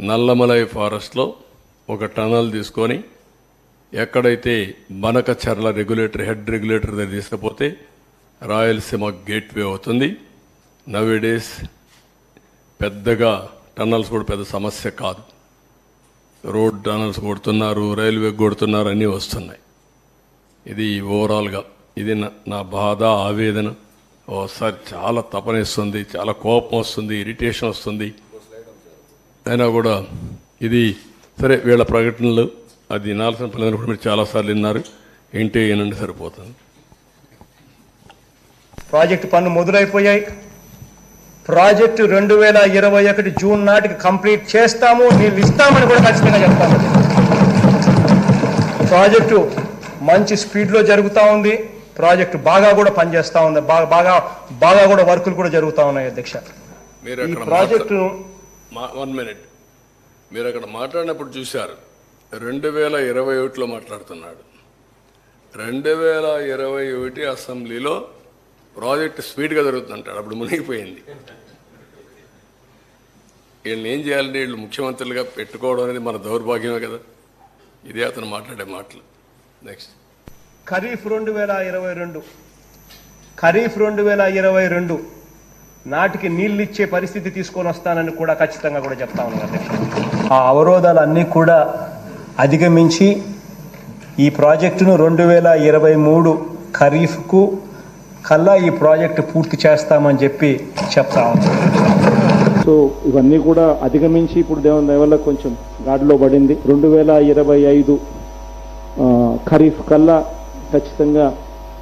నల్లమలై ఫారెస్ట్లో ఒక టనల్ తీసుకొని ఎక్కడైతే బనకచర్ల రెగ్యులేటర్ హెడ్ రెగ్యులేటర్ దగ్గర తీసుకుపోతే రాయలసీమ గేట్వే అవుతుంది. నవేడేస్ పెద్దగా టన్నల్స్ కూడా పెద్ద సమస్య కాదు. రోడ్ టనల్స్ కొడుతున్నారు రైల్వే కొడుతున్నారు అన్నీ వస్తున్నాయి. ఇది ఓవరాల్గా ఇది నా- నా బాధ ఆవేదన. ఓసారి చాలా తపనిస్తుంది చాలా కోపం వస్తుంది ఇరిటేషన్ వస్తుంది. అయినా కూడా ఇది సరే వీళ్ళ ప్రకటనలు అది వినాల్సిన పిల్లలు కూడా మీరు చాలాసార్లు విన్నారు. ఇంటే వినండి సరిపోతుంది. ప్రాజెక్టు పనులు మొదలైపోయాయి. ప్రాజెక్టు రెండు వేల ఇరవై ఒకటి జూన్ నాటికి కంప్లీట్ చేస్తాము నీళ్ళు ఇస్తామని కూడా ఖచ్చితంగా చెప్తాము. ప్రాజెక్టు మంచి స్పీడ్లో జరుగుతూ ఉంది. ప్రాజెక్టు బాగా కూడా పనిచేస్తూ ఉంది. బాగా బాగా బాగా కూడా వర్కులు కూడా జరుగుతూ ఉన్నాయి అధ్యక్ష. ఈ అక్కడ మా వన్ మినిట్ మీరు అక్కడ మాట్లాడినప్పుడు చూశారు. రెండు వేల ఇరవై ఒకటిలో మాట్లాడుతున్నాడు. రెండు వేల ఇరవై ఒకటి అసెంబ్లీలో ప్రాజెక్ట్ స్పీడ్గా జరుగుతుందంటాడు. అప్పుడు మునిగిపోయింది. వీళ్ళని ఏం చేయాలంటే వీళ్ళు ముఖ్యమంత్రులుగా పెట్టుకోవడం అనేది మన దౌర్భాగ్యమే కదా. ఇదే అతను మాట్లాడే మాటలు. నెక్స్ట్ ఖరీఫ్ రెండు వేల ఇరవై రెండు. ఖరీఫ్ రెండు వేల ఇరవై రెండు. నాటికి నీళ్ళు ఇచ్చే పరిస్థితి తీసుకొని వస్తానని కూడా ఖచ్చితంగా కూడా చెప్తా ఉన్నాను ఆ అవరోధాలన్నీ కూడా అధిగమించి ఈ ప్రాజెక్టును రెండు వేల ఇరవై మూడు ఖరీఫ్కు కల్లా ఈ ప్రాజెక్టు పూర్తి చేస్తామని చెప్పి చెప్తా సో ఇవన్నీ కూడా అధిగమించి ఇప్పుడు దేవుని దయ వల్ల కొంచెం గాడిలో పడింది. రెండు వేల ఇరవై ఐదు ఖరీఫ్ కల్లా ఖచ్చితంగా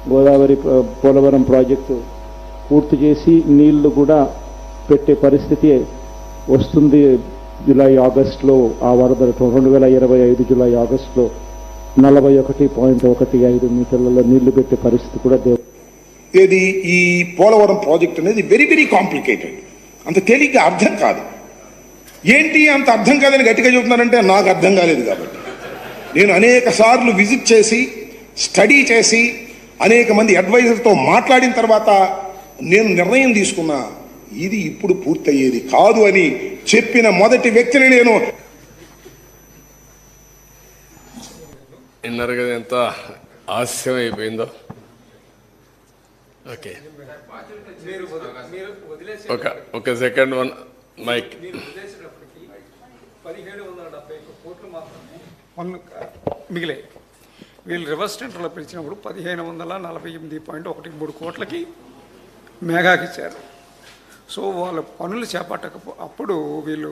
గోదావరి పోలవరం ప్రాజెక్టు పూర్తి చేసి నీళ్ళు కూడా పెట్టే పరిస్థితి వస్తుంది. జూలై ఆగస్టులో ఆ వరద రెండు వేల ఇరవై ఐదు జూలై ఆగస్టులో నలభై ఒకటి పాయింట్ ఒకటి ఐదు మీటర్లలో నీళ్ళు పెట్టే పరిస్థితి కూడా దేవు ఏది ఈ పోలవరం ప్రాజెక్ట్ అనేది వెరీ వెరీ కాంప్లికేటెడ్. అంత తేలిగ్గా అర్థం కాదు. ఏంటి అంత అర్థం కాదని గట్టిగా చెబుతున్నారంటే నాకు అర్థం కాలేదు కాబట్టి. నేను అనేక సార్లు విజిట్ చేసి స్టడీ చేసి అనేక మంది అడ్వైజర్తో మాట్లాడిన తర్వాత నేను నిర్ణయం తీసుకున్నా ఇది ఇప్పుడు పూర్తయ్యేది కాదు అని చెప్పిన మొదటి వ్యక్తిని నేను. విన్నారు కదా ఎంత ఆలస్యం అయిపోయిందో. ఓకే. ఒక ఒక సెకండ్ వన్ మైక్. మిగిలాయి వీళ్ళు రివర్స్ టెండర్లో పిలిచినప్పుడు పదిహేను వందల నలభై ఎనిమిది పాయింట్ ఒకటి మూడు కోట్లకి మేఘాకి ఇచ్చారు సో వాళ్ళ పనులు చేపట్టకపో అప్పుడు వీళ్ళు